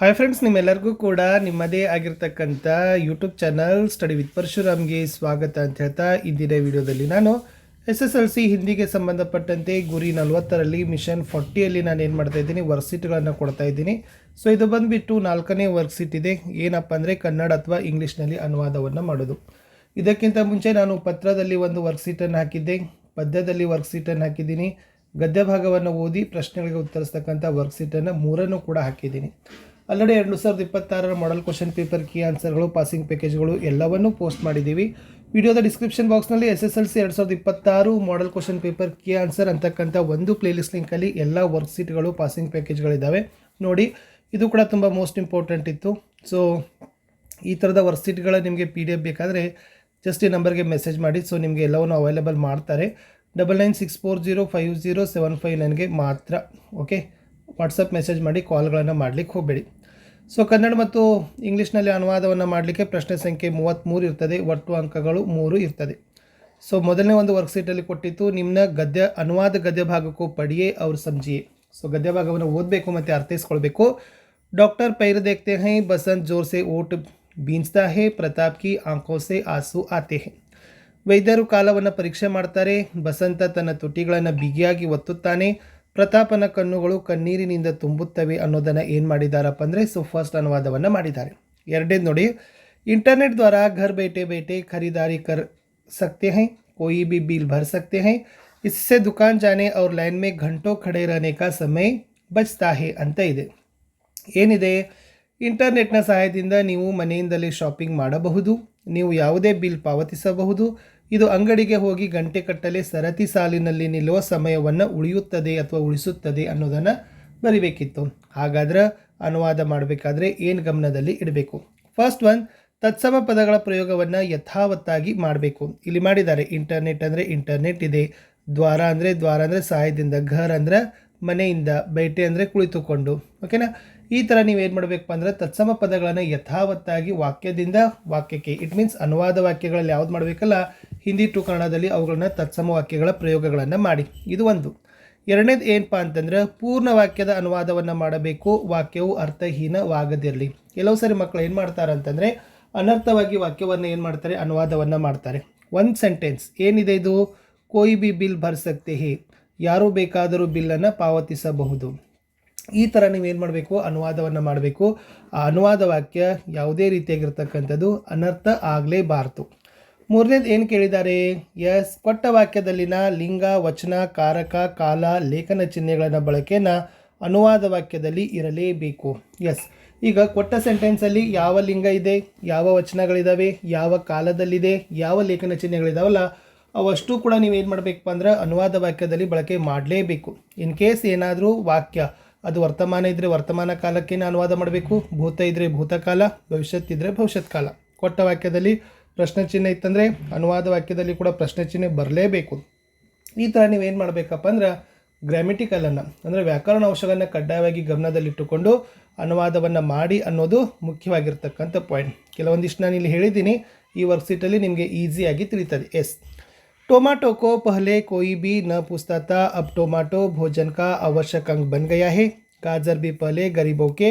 Hi friends ನಿಮ್ಮೆಲ್ಲರಿಗೂ ಕೂಡ ನಿಮ್ಮದೇ ಆಗಿರ್ತಕ್ಕಂಥ ಯೂಟ್ಯೂಬ್ ಚಾನಲ್ ಸ್ಟಡಿ ವಿತ್ ಪರಶುರಾಮ್ಗೆ ಸ್ವಾಗತ ಅಂತ ಹೇಳ್ತಾ ಇಂದಿನ ವಿಡಿಯೋದಲ್ಲಿ ನಾನು ಎಸ್ ಎಸ್ ಎಲ್ ಸಿ ಹಿಂದಿಗೆ ಸಂಬಂಧಪಟ್ಟಂತೆ ಗುರಿ ನಲವತ್ತರಲ್ಲಿ ಮಿಷನ್ ಫಾರ್ಟಿಯಲ್ಲಿ ನಾನು ಏನು ಮಾಡ್ತಾ ಇದ್ದೀನಿ ವರ್ಕ್ಸೀಟ್ಗಳನ್ನು ಕೊಡ್ತಾ ಇದ್ದೀನಿ. ಸೊ ಇದು ಬಂದುಬಿಟ್ಟು ನಾಲ್ಕನೇ ವರ್ಕ್ಸೀಟ್ ಇದೆ. ಏನಪ್ಪ ಅಂದರೆ ಕನ್ನಡ ಅಥವಾ ಇಂಗ್ಲೀಷ್ನಲ್ಲಿ ಅನುವಾದವನ್ನು ಮಾಡೋದು. ಇದಕ್ಕಿಂತ ಮುಂಚೆ ನಾನು ಪತ್ರದಲ್ಲಿ ಒಂದು ವರ್ಕ್ಸೀಟನ್ನು ಹಾಕಿದ್ದೆ. ಪದ್ಯದಲ್ಲಿ ವರ್ಕ್ಸೀಟನ್ನು ಹಾಕಿದ್ದೀನಿ. ಗದ್ಯ ಭಾಗವನ್ನು ಓದಿ ಪ್ರಶ್ನೆಗಳಿಗೆ ಉತ್ತರಿಸ್ತಕ್ಕಂಥ ವರ್ಕ್ಸೀಟನ್ನು ಮೂರನ್ನು ಕೂಡ ಹಾಕಿದ್ದೀನಿ. ಆಲ್ರೆಡಿ ಎರಡು ಸಾವಿರದ ಇಪ್ಪತ್ತಾರರ ಮಾಡಲ್ ಕ್ವಶನ್ ಪೇಪರ್ ಕೀ ಆನ್ಸರ್ಗಳು ಪಾಸಿಂಗ್ ಪ್ಯಾಕೇಜ್ಗಳು ಎಲ್ಲವನ್ನೂ ಪೋಸ್ಟ್ ಮಾಡಿದ್ದೀವಿ. ವಿಡಿಯೋದ ಡಿಸ್ಕ್ರಿಪ್ಷನ್ ಬಾಕ್ಸ್ನಲ್ಲಿ ಎಸ್ ಎಸ್ ಎಲ್ ಸಿ ಎರಡು ಸಾವಿರದ ಇಪ್ಪತ್ತಾರು model question paper key answer ಅಂತಕ್ಕಂಥ ಒಂದು ಪ್ಲೇಲಿಸ್ಟ್ ಲಿಂಕಲ್ಲಿ ಎಲ್ಲ ವರ್ಕ್ಶೀಟ್ಗಳು ಪಾಸಿಂಗ್ ಪ್ಯಾಕೇಜ್ಗಳಿದ್ದಾವೆ ನೋಡಿ, ಇದು ಕೂಡ ತುಂಬ ಮೋಸ್ಟ್ ಇಂಪಾರ್ಟೆಂಟ್ ಇತ್ತು. ಸೊ ಈ ಥರದ ವರ್ಕ್ಶೀಟ್ಗಳ ನಿಮಗೆ ಪಿ ಡಿ ಎಫ್ ಬೇಕಾದರೆ ಜಸ್ಟ್ ಈ ನಂಬರ್ಗೆ ಮೆಸೇಜ್ ಮಾಡಿ. ಸೊ ನಿಮಗೆ ಎಲ್ಲವನ್ನು ಅವೈಲೇಬಲ್ ಮಾಡ್ತಾರೆ. Double nine six four zero five zero seven five ನೈನ್ಗೆ ಮಾತ್ರ ಓಕೆ ವಾಟ್ಸಪ್ ಮೆಸೇಜ್ ಮಾಡಿ ಕಾಲ್ಗಳನ್ನು ಮಾಡಲಿಕ್ಕೆ ಹೋಗಬೇಡಿ. ಸೊ ಕನ್ನಡ ಮತ್ತು ಇಂಗ್ಲೀಷ್ನಲ್ಲಿ ಅನುವಾದವನ್ನು ಮಾಡಲಿಕ್ಕೆ ಪ್ರಶ್ನೆ ಸಂಖ್ಯೆ ಮೂವತ್ತ್ಮೂರು ಇರ್ತದೆ, ಒಟ್ಟು ಅಂಕಗಳು ಮೂರು ಇರ್ತದೆ. ಸೊ ಮೊದಲನೇ ಒಂದು ವರ್ಕ್ಶೀಟಲ್ಲಿ ಕೊಟ್ಟಿತ್ತು ನಿಮ್ಮ ಗದ್ಯ, ಅನುವಾದ ಗದ್ಯ ಭಾಗಕ್ಕೂ ಪಡೆಯೇ ಅವ್ರು ಸಮಜಿಯೇ ಸೊ ಗದ್ಯ ಭಾಗವನ್ನು ಓದಬೇಕು ಮತ್ತು ಅರ್ಥೈಸ್ಕೊಳ್ಬೇಕು. ಡಾಕ್ಟರ್ ಪೈರ್ ದೇಖ್ತೆ ಹೈ, ಬಸಂತ್ ಜೋರ್ಸೆ, ಓಟ್ ಬೀನ್ಸ್ತಾ ಹೇ, ಪ್ರತಾಪ್ ಕಿ, ಆಂಕೋಸೆ, ಆಸು ಆತೆ ಹೇ. ವೈದ್ಯರು ಕಾಲವನ್ನು ಪರೀಕ್ಷೆ ಮಾಡ್ತಾರೆ, ಬಸಂತ ತನ್ನ ತುಟಿಗಳನ್ನು ಬಿಗಿಯಾಗಿ ಒತ್ತುತ್ತಾನೆ ಪ್ರತಾಪನ ಕಣ್ಣುಗಳು ಕಣ್ಣೀರಿನಿಂದ ತುಂಬುತ್ತವೆ ಅನ್ನೋದನ್ನು ಏನು ಮಾಡಿದಾರಪ್ಪ ಅಂದರೆ ಸೊ ಫಸ್ಟ್ ಅನುವಾದವನ್ನು ಮಾಡಿದ್ದಾರೆ. ಎರಡೇದು ನೋಡಿ ಇಂಟರ್ನೆಟ್ ದ್ವಾರ ಘರ್ ಬೇಟೆ ಬೇಟೆ ಖರೀದಾರಿ ಕರ್ ಸಕ್ತೆ ಹೈ, ಕೋಯಿ ಬಿ ಬಿಲ್ ಭರ್ ಸಕ್ತೆ ಹೈ, ಇಸ್ಸೆ ದುಕಾನ್ ಜಾನೆ ಅವ್ರ ಲೈನ್ ಮೇ ಘಂಟೋ ಖಡೆ ರನೇಕಾ ಸಮಯ ಬಚ್ತಾ ಹೇ ಅಂತ ಇದೆ. ಏನಿದೆ ಇಂಟರ್ನೆಟ್ನ ಸಹಾಯದಿಂದ ನೀವು ಮನೆಯಿಂದಲೇ ಶಾಪಿಂಗ್ ಮಾಡಬಹುದು, ನೀವು ಯಾವುದೇ ಬಿಲ್ ಪಾವತಿಸಬಹುದು ಇದು ಅಂಗಡಿಗೆ ಹೋಗಿ ಗಂಟೆ ಕಟ್ಟಲೆ ಸರತಿ ಸಾಲಿನಲ್ಲಿ ನಿಲ್ಲುವ ಸಮಯವನ್ನು ಉಳಿಯುತ್ತದೆ ಅಥವಾ ಉಳಿಸುತ್ತದೆ ಅನ್ನೋದನ್ನು ಬರಿಬೇಕಿತ್ತು. ಹಾಗಾದ್ರೆ ಅನುವಾದ ಮಾಡಬೇಕಾದ್ರೆ ಏನು ಗಮನದಲ್ಲಿ ಇಡಬೇಕು? ಫಸ್ಟ್ ಒನ್ ತತ್ಸಮ ಪದಗಳ ಪ್ರಯೋಗವನ್ನು ಯಥಾವತ್ತಾಗಿ ಮಾಡಬೇಕು. ಇಲ್ಲಿ ಮಾಡಿದ್ದಾರೆ ಇಂಟರ್ನೆಟ್ ಅಂದರೆ ಇಂಟರ್ನೆಟ್ ಇದೆ, ದ್ವಾರ ಅಂದರೆ ದ್ವಾರ ಅಂದರೆ ಸಹಾಯದಿಂದ ಘರ್ ಅಂದರೆ ಮನೆಯಿಂದ ಬೈಟೆ ಅಂದರೆ ಕುಳಿತುಕೊಂಡು ಓಕೆನಾ ಈ ಥರ ನೀವೇನು ಮಾಡಬೇಕಪ್ಪ ಅಂದರೆ ತತ್ಸಮ ಪದಗಳನ್ನು ಯಥಾವತ್ತಾಗಿ ವಾಕ್ಯದಿಂದ ವಾಕ್ಯಕ್ಕೆ ಇಟ್ ಮೀನ್ಸ್ ಅನುವಾದ ವಾಕ್ಯಗಳಲ್ಲಿ ಯಾವ್ದು ಮಾಡಬೇಕಲ್ಲ? ಹಿಂದಿ ಟು ಕನ್ನಡದಲ್ಲಿ ಅವುಗಳನ್ನ ತತ್ಸಮ ವಾಕ್ಯಗಳ ಪ್ರಯೋಗಗಳನ್ನು ಮಾಡಿ. ಇದು ಒಂದು. ಎರಡನೇದು ಏನಪ್ಪ ಅಂತಂದ್ರೆ ಪೂರ್ಣ ವಾಕ್ಯದ ಅನುವಾದವನ್ನು ಮಾಡಬೇಕು, ವಾಕ್ಯವು ಅರ್ಥಹೀನವಾಗದಿರಲಿ. ಕೆಲವು ಸರಿ ಮಕ್ಕಳು ಏನು ಮಾಡ್ತಾರೆ ಅಂತಂದರೆ ಅನರ್ಥವಾಗಿ ವಾಕ್ಯವನ್ನು ಏನು ಮಾಡ್ತಾರೆ? ಅನುವಾದವನ್ನು ಮಾಡ್ತಾರೆ. ಒಂದು ಸೆಂಟೆನ್ಸ್ ಏನಿದೆ ಇದು? ಕೋಯಿ ಬಿ ಬಿಲ್ ಭರ್ ಹೇ ಯಾರು ಬೇಕಾದರೂ ಬಿಲ್ಲನ್ನು ಪಾವತಿಸಬಹುದು. ಈ ಥರ ನೀವೇನು ಮಾಡಬೇಕು? ಅನುವಾದವನ್ನು ಮಾಡಬೇಕು. ಆ ಅನುವಾದ ವಾಕ್ಯ ಯಾವುದೇ ರೀತಿಯಾಗಿರ್ತಕ್ಕಂಥದ್ದು ಅನರ್ಥ ಆಗಲೇಬಾರ್ದು. ಮೂರನೇದು ಏನು ಕೇಳಿದ್ದಾರೆ? ಎಸ್, ಕೊಟ್ಟ ವಾಕ್ಯದಲ್ಲಿನ ಲಿಂಗ, ವಚನ, ಕಾರಕ, ಕಾಲ, ಲೇಖನ ಚಿಹ್ನೆಗಳನ್ನು ಬಳಕೆನ ಅನುವಾದ ವಾಕ್ಯದಲ್ಲಿ ಇರಲೇಬೇಕು. ಎಸ್, ಈಗ ಕೊಟ್ಟ ಸೆಂಟೆನ್ಸಲ್ಲಿ ಯಾವ ಲಿಂಗ ಇದೆ? ಯಾವ ವಚನಗಳಿದ್ದಾವೆ ಯಾವ ಕಾಲದಲ್ಲಿದೆ? ಯಾವ ಲೇಖನ ಚಿಹ್ನೆಗಳಿದಾವಲ್ಲ ಅವಷ್ಟು ಕೂಡ ನೀವು ಏನು ಮಾಡಬೇಕಪ್ಪ ಅಂದ್ರೆ ಅನುವಾದ ವಾಕ್ಯದಲ್ಲಿ ಬಳಕೆ ಮಾಡಲೇಬೇಕು. ಇನ್ ಕೇಸ್ ಏನಾದರೂ ವಾಕ್ಯ, ಅದು ವರ್ತಮಾನ ಇದ್ದರೆ ವರ್ತಮಾನ ಕಾಲಕ್ಕೆ ಅನುವಾದ ಮಾಡಬೇಕು? ಭೂತ ಇದ್ದರೆ ಭೂತಕಾಲ, ಭವಿಷ್ಯತ್ ಇದ್ದರೆ ಭವಿಷ್ಯತ್ ಕಾಲ ಕೊಟ್ಟ ವಾಕ್ಯದಲ್ಲಿ ಪ್ರಶ್ನೆ ಚಿಹ್ನೆ ಇತ್ತಂದರೆ ಅನುವಾದ ವಾಕ್ಯದಲ್ಲಿ ಕೂಡ ಪ್ರಶ್ನೆ ಚಿಹ್ನೆ ಬರಲೇಬೇಕು. ಈ ಥರ ನೀವೇನು ಮಾಡಬೇಕಪ್ಪ ಅಂದ್ರೆ ಗ್ರಾಮೆಟಿಕಲನ್ನು ಅಂದರೆ ವ್ಯಾಕರಣ ಅಂಶಗಳನ್ನು ಕಡ್ಡಾಯವಾಗಿ ಗಮನದಲ್ಲಿಟ್ಟುಕೊಂಡು ಅನುವಾದವನ್ನು ಮಾಡಿ ಅನ್ನೋದು ಮುಖ್ಯವಾಗಿರ್ತಕ್ಕಂಥ ಪಾಯಿಂಟ್ ಕೆಲವೊಂದಿಷ್ಟು ನಾನು ಇಲ್ಲಿ ಹೇಳಿದ್ದೀನಿ, ಈ ವರ್ಕ್ಶೀಟಲ್ಲಿ ನಿಮಗೆ ಈಸಿಯಾಗಿ ತಿಳಿತದೆ. ಎಸ್ टोमेटो को पहले कोई भी न पूछता था अब टोमेटो भोजन का आवश्यक अंग बन गया है गाजर भी पहले गरीबों के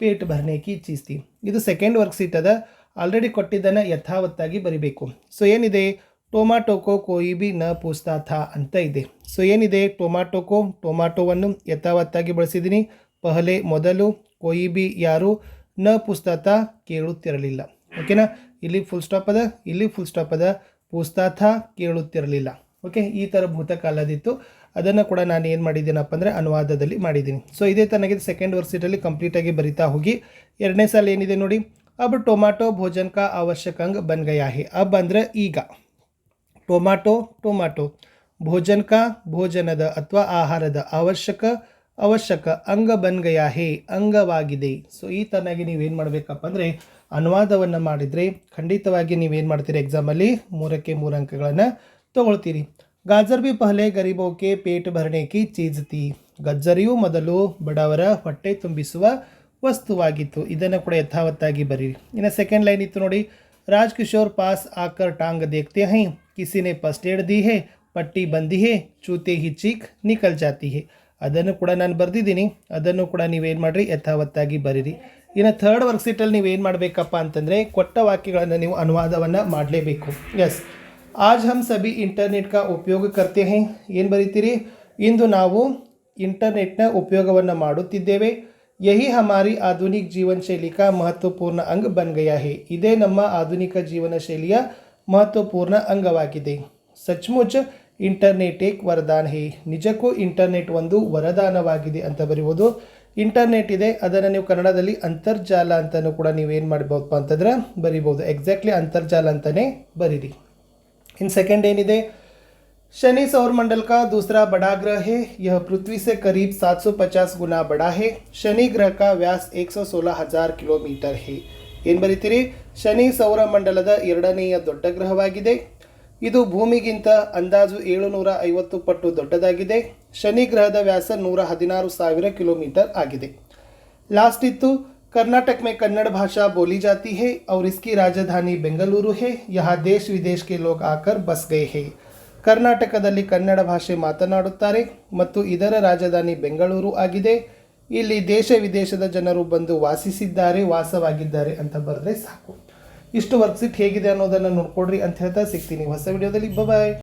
ಪೇಟ್ ಭರ್ನೆ ಕಿ ಚೀಸ್ ತಿ ಇದು ಸೆಕೆಂಡ್ ವರ್ಕ್ ಸೀಟ್ ಅದ ಆಲ್ರೆಡಿ ಕೊಟ್ಟಿದ್ದನ್ನು ಯಥಾವತ್ತಾಗಿ ಬರಿಬೇಕು ಸೊ ಏನಿದೆ ಟೊಮಾಟೋಕೋ ಕೋಯಿ ಬಿ ನ ಪೂಸ್ತಾ ಥಾ ಅಂತ ಇದೆ ಸೊ ಏನಿದೆ ಟೊಮಾಟೋಕೋ ಟೊಮಾಟೋವನ್ನು ಯಥಾವತ್ತಾಗಿ ಬಳಸಿದ್ದೀನಿ ಪಹಲೆ ಮೊದಲು ಕೋಯಿ ಬಿ ಯಾರು ನ ಪುಸ್ತಾತ ಕೇಳುತ್ತಿರಲಿಲ್ಲ ಓಕೆನಾ ಇಲ್ಲಿ ಫುಲ್ ಸ್ಟಾಪ್ ಅದ ಇಲ್ಲಿ ಫುಲ್ ಸ್ಟಾಪ್ ಅದ ಪುಸ್ತಾಥ ಕೇಳುತ್ತಿರಲಿಲ್ಲ. ಓಕೆ ಈ ಥರ ಭೂತಕಾಲದಿತ್ತು. ಅದನ್ನು ಕೂಡ ನಾನು ಏನು ಮಾಡಿದ್ದೀನಪ್ಪ ಅಂದರೆ ಅನುವಾದದಲ್ಲಿ ಮಾಡಿದ್ದೀನಿ. ಸೊ ಇದೇ ತನಗೆ ಸೆಕೆಂಡ್ ವರ್ಸಿಟಲ್ಲಿ ಕಂಪ್ಲೀಟಾಗಿ ಬರಿತಾ ಹೋಗಿ. ಎರಡನೇ ಸಾಲ ಏನಿದೆ ನೋಡಿ? ಅಬ್ ಟೊಮಾಟೊ ಭೋಜನ್ಕ ಅವಶ್ಯಕಂಗ್ ಅವಶ್ಯಕ ಅಂಗ್ ಬನ್ ಗಯಾ ಹೇ. ಅಬ್ ಅಂದರೆ ಈಗ. Tomato tomato. ಭೋಜನ್ಕ ಭೋಜನದ ಅಥವಾ ಆಹಾರದ ಅವಶ್ಯಕ ಅವಶ್ಯಕ ಅಂಗ ಬನ್ ಗಯಾ ಹೇ, ಅಂಗವಾಗಿದೆ. ಸೊ ಈ ತನಗೆ ನೀವೇನು ಮಾಡಬೇಕಪ್ಪ ಅಂದರೆ ಅನುವಾದವನ್ನು ಮಾಡಿದರೆ ಖಂಡಿತವಾಗಿ ನೀವೇನು ಮಾಡ್ತೀರಿ ಎಕ್ಸಾಮಲ್ಲಿ ಮೂರಕ್ಕೆ ಮೂರು ಅಂಕಗಳನ್ನು ತಗೊಳ್ತೀರಿ. ಗಾಜರ್ ಬಿ ಪಹಲೆ ಗರೀಬೋಕೆ ಪೇಟ್ ಭರಣೆಕಿ ಕಿ ಚೀಸ್ ತಿ ಗಜ್ಜರಿಯು ಮೊದಲು ಬಡವರ ಹೊಟ್ಟೆ ತುಂಬಿಸುವ ವಸ್ತುವಾಗಿತ್ತು. ಇದನ್ನು ಕೂಡ ಯಥಾವತ್ತಾಗಿ ಬರೀರಿ. ಇನ್ನು ಸೆಕೆಂಡ್ ಲೈನ್ ಇತ್ತು ನೋಡಿ. ರಾಜ್ ಕಿಶೋರ್ ಪಾಸ್ ಆಕರ್ ಟಾಂಗ್ ದೇಖ್ತೆ ಹೈ. ಕಿಸಿನೆ ಫಸ್ಟ್ ಏಡ್ ದಿ ಹೇ, ಪಟ್ಟಿ ಬಂದಿ ಹೇ, ಚೂತೆ ಹಿ ಚೀಕ್ ನಿಕಲ್ ಜಾತಿ ಹೇ. ಅದನ್ನು ಕೂಡ ನಾನು ಬರೆದಿದ್ದೀನಿ. ಅದನ್ನು ಕೂಡ ನೀವೇನು ಮಾಡಿರಿ? ಯಥಾವತ್ತಾಗಿ ಬರೀರಿ. ಇನ್ನು ಥರ್ಡ್ ವರ್ಕ್ಶೀಟಲ್ಲಿ ನೀವು ಏನು ಮಾಡಬೇಕಪ್ಪ ಅಂತಂದರೆ ಕೊಟ್ಟ ವಾಕ್ಯಗಳನ್ನು ನೀವು ಅನುವಾದವನ್ನು ಮಾಡಲೇಬೇಕು. ಎಸ್ ಆಜ್ ಹಮ್ ಸಭಿ ಇಂಟರ್ನೆಟ್ ಕಾ ಉಪಯೋಗ ಕರ್ತೆ ಹೇ. ಏನು ಬರೀತೀರಿ? ಇಂದು ನಾವು ಇಂಟರ್ನೆಟ್ನ ಉಪಯೋಗವನ್ನು ಮಾಡುತ್ತಿದ್ದೇವೆ. ಯಹಿ ಹಮಾರಿ ಆಧುನಿಕ ಜೀವನ ಶೈಲಿ ಕಾ ಮಹತ್ವಪೂರ್ಣ ಅಂಗ ಬನ್ ಗಯಾ ಹೇ. ಇದೇ ನಮ್ಮ ಆಧುನಿಕ ಜೀವನ ಶೈಲಿಯ ಮಹತ್ವಪೂರ್ಣ ಅಂಗವಾಗಿದೆ. ಸಚ್ಮುಚ್ ಇಂಟರ್ನೆಟ್ ಏಕ್ ವರದಾನ್ ಹೇ. ನಿಜಕ್ಕೂ ಇಂಟರ್ನೆಟ್ ಒಂದು ವರದಾನವಾಗಿದೆ ಅಂತ ಬರೀಬೋದು. ಇಂಟರ್ನೆಟ್ ಇದೆ ಅದನ್ನು ನೀವು ಕನ್ನಡದಲ್ಲಿ ಅಂತರ್ಜಾಲ ಅಂತಲೂ ಕೂಡ ನೀವೇನು ಮಾಡ್ಬೋದಪ್ಪ ಅಂತಂದ್ರೆ ಬರಿಬೋದು ಎಕ್ಸಾಕ್ಟ್ಲಿ ಅಂತರ್ಜಾಲ ಅಂತಲೇ ಬರೀರಿ इन सेकंड ಏನಿದೆ शनि सौर मंडल का दूसरा बड़ा ग्रह है यह पृथ्वी से करीब 750 गुना बड़ा है शनि ग्रह का व्यास 116 हजार ಕಿಲೋಮೀಟರ್ है ಏನು ಬರೀತೀರಿ ಶನಿ ಸೌರ ಮಂಡಲದ ಎರಡನೆಯ ದೊಡ್ಡ ಗ್ರಹವಾಗಿದೆ ಇದು ಭೂಮಿಗಿಂತ ಅಂದಾಜು ಏಳುನೂರ ಐವತ್ತು ಪಟ್ಟು ದೊಡ್ಡದಾಗಿದೆ ಶನಿ ಗ್ರಹದ ವ್ಯಾಸ ನೂರ ಹದಿನಾರು ಸಾವಿರ ಕಿಲೋಮೀಟರ್ ಆಗಿದೆ लास्ट इतु कर्नाटक में कन्नड़ भाषा बोली जाती है और इसकी राजधानी बेंगलुरु है यहाँ देश विदेश के लोग आकर बस गए हैं ಕರ್ನಾಟಕದಲ್ಲಿ ಕನ್ನಡ ಭಾಷೆ ಮಾತನಾಡುತ್ತಾರೆ ಮತ್ತು ಇದರ ರಾಜಧಾನಿ ಬೆಂಗಳೂರು ಆಗಿದೆ ಇಲ್ಲಿ ದೇಶ ವಿದೇಶದ ಜನರು ಬಂದು ವಾಸಿಸಿದ್ದಾರೆ ವಾಸವಾಗಿದ್ದಾರೆ ಅಂತ ಬರೆದ್ರೆ ಸಾಕು ಇಷ್ಟು ಸಿಟ್ ಹೇಗಿದೆ ಅನ್ನೋದನ್ನು ನೋಡ್ಕೊಡ್ರಿ ಅಂತ ಹೇಳ್ತಾ ಸಿಗ್ತೀನಿ. ಹೊಸ ವಿಡಿಯೋದಲ್ಲಿ ಬಾಯ್